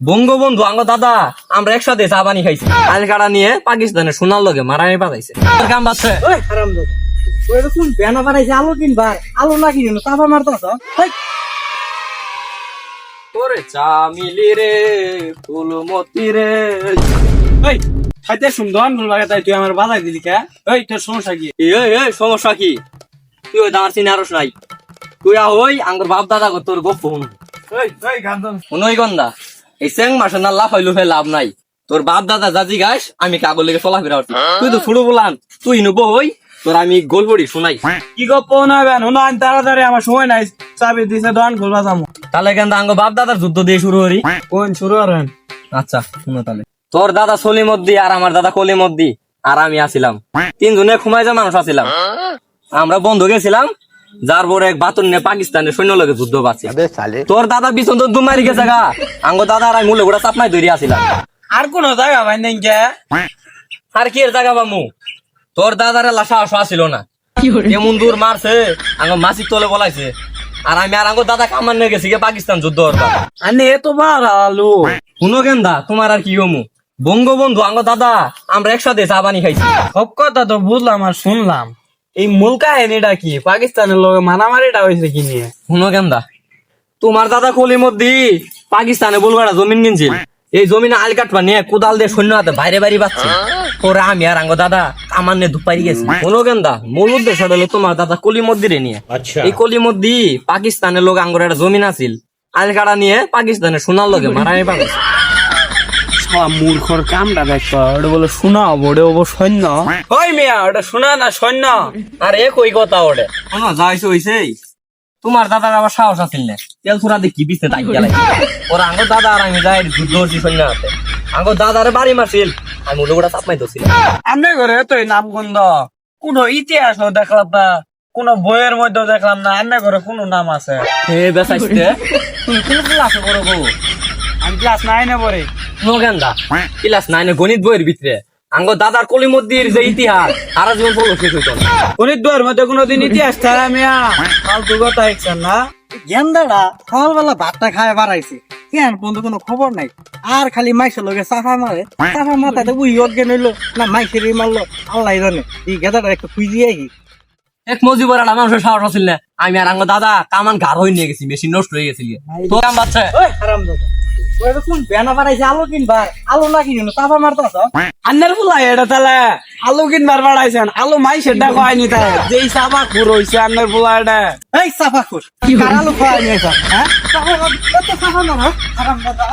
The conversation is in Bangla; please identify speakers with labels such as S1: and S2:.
S1: বঙ্গবন্ধু আঙ্গ দাদা আমরা একসাথে চা পানি খাইছি। আলকাড়া নিয়ে পাকিস্তানে সোনার লগে মারামারি পাঠাইছে কাম
S2: কোন বানাইছে? আলু কিনবার আলু না কিনে চাপা
S1: তোরে রে ফুলমতি রে।
S2: ওই খাইতে সুন্দর ভুল লাগে তাই তুই আমার বাজাই দিলি কে? ওই তোর সমস্যা কি?
S1: এই এই, এই সমস্যা কি? তুই ওই দাঁড় চিনে আরস নাই। তুই আ ওই আঙ্গর বাপ দাদা তোর গপ হুন
S2: ওই ওই গান
S1: শুনই গন্দা এই চেং মাসে না লাফ হইল লাভ নাই। তোর বাপ দাদা যাজি গাছ আমি কাগজ লেগে চলা ফেরা উঠি তুই তো ফুড়ু বলান তুই নুবো হই তোর আমি গোল পড়ি শুনাই।
S2: কি গপ না বেন হুন আন তাড়াতাড়ি আমার সময় নাই। চাবি দিছে দোকান খুলবা যাব
S1: তাহলে কেন আঙ্গ বাপ দাদার যুদ্ধ দিয়ে শুরু করি।
S2: কোন শুরু করেন?
S1: আচ্ছা শুনো তাহলে। তোর দাদা সলিমদ্দি আর আমার দাদা কলিমদ্দি আর আমি আছিলাম। তিনজনে ঘুমাই যা মানুষ আছিলাম। আমরা বন্ধু গেছিলাম যার পরে এক বাতুন নিয়ে পাকিস্তানের সৈন্য লগে যুদ্ধ পাচ্ছি তোর দাদা বিছন তো দুমারি গেছে গা। আঙ্গ দাদা আর আমি মূল্য গোটা চাপনাই ধরে আসিলাম।
S2: আর কোন জায়গা ভাই নেই কে
S1: আর কি এর জায়গা বামু তোর দাদারে লাশা আসা আসিল না। দূর মারছে আঙ্গ মাসির তলে বলাইছে। আর আমি আর আঙ্গ দাদা কামান নিয়ে গেছি পাকিস্তান যুদ্ধ করবা
S2: আনে এত বার আলু।
S1: গেন্দা তোমার আর কি হমু? বঙ্গবন্ধু আঙ্গ দাদা আমরা একসাথে চা পানি খাইছি।
S2: সব কথা তো বুঝলাম আর শুনলাম। এই মূল কাহিনীটা কি? পাকিস্তানের লোক মারামারিটা হয়েছে কি নিয়ে?
S1: শুনো গেন্দা তোমার দাদা কলিমদ্দি পাকিস্তানে বলবাড়া জমিন কিনছিল। এই জমিনে আল কাটবা নিয়ে কোদাল দিয়ে সৈন্য হাতে বাইরে বাইরে পাচ্ছে। ওরা আমি আর আঙ্গ দাদা আমার নিয়ে দুপারি গেছি। শুনো গেন্দা মূল উদ্দেশ্য হলো তোমার দাদা কলিমদ্দিরে নিয়ে। এই কলিমদ্দি পাকিস্তানের লোক আঙ্গর একটা জমিন আছিল। আল কাটা নিয়ে পাকিস্তানের সোনার লগে মারামারি পাঠাইছে
S2: সব মূর্খর কামটা দেখতো ওটা বলে শোনা ওটা ওবো সৈন্য। ওই মিয়া ওটা শোনা না সৈন্য?
S1: আর এ কই কথা ওরে শোনো যা হইছে হইছে তোমার দাদার আবার সাহস আছিল না। তেল ফুরা দেখি পিছনে তাই গেলাই ওরা আঙ্গ দাদা আর আমি যাই করছি সৈন্য হাতে। আঙ্গ দাদারে বাড়ি মারছিল। আমি ওটা গোটা চাপ মাই দছিল
S2: আমনে ঘরে তো নাম গন্ধ কোন ইতিহাস দেখলাম না। কোন বইয়ের মধ্যে দেখলাম না। আমনে ঘরে কোন নাম আছে।
S1: হে বেসাইতে তুমি কোন ক্লাসে পড়ো গো?
S2: আমি ক্লাস নাইনে পড়ে।
S1: নো ক্লাস নাইনে গণিত বইয়ের ভিতরে। আঙ্গ দাদার কলিমদ্দির যে ইতিহাস সারা জীবন পড়ল শেষ হইতো
S2: গণিত বইয়ের মধ্যে কোনদিন ইতিহাস ছাড়া মিয়া ফালতু কথা না।
S3: গেন্দাটা সকালবেলা ভাতটা খায় বাড়াইছে। কেন বন্ধু কোনো খবর নাই। আর খালি মাইসের লগে চাফা মারে। চাফা মাথাতে উই অজ্ঞান হইল। না মাইসের মারলো। আল্লাহ জানে। এই গেদাটা একটু খুঁজি আহি
S1: এক মজিবর আর মানুষের সাহস আছিল না। আমি আর আঙ্গ দাদা কামান ঘর হয়ে নিয়ে গেছি মেশিন নষ্ট হয়ে গেছিল। তো কাম বাচ্চা।
S3: ওই হারাম দাদা কোন বেনা বাড়াইছে আলু কিনবার? আলু না কিনে চাফা মারতাছ?
S2: আন্নার ফুলা এটা তাহলে। আলু কিনবার বাড়াইছেন আলু মাই সেটা খাওয়াইনি তাই যেই সাবা খুর হইছে আন্নার ফুলা এটা।
S3: এই আলু হ্যাঁ? চাফা না হারাম দাদা